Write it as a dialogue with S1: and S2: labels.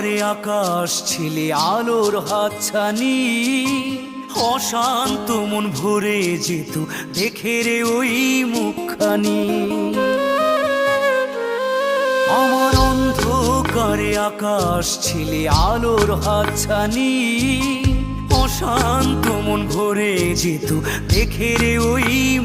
S1: অন্ধকারে আকাশ ছিলে, আলোর হাতছানি। অশান্ত মন ভরে যেত, দেখে রে ওই মুখখানি। আমার অন্ধকারে আকাশ ছিলে, আলোর হাতছানি। অশান্ত মন ভরে যেত, দেখে রে ওই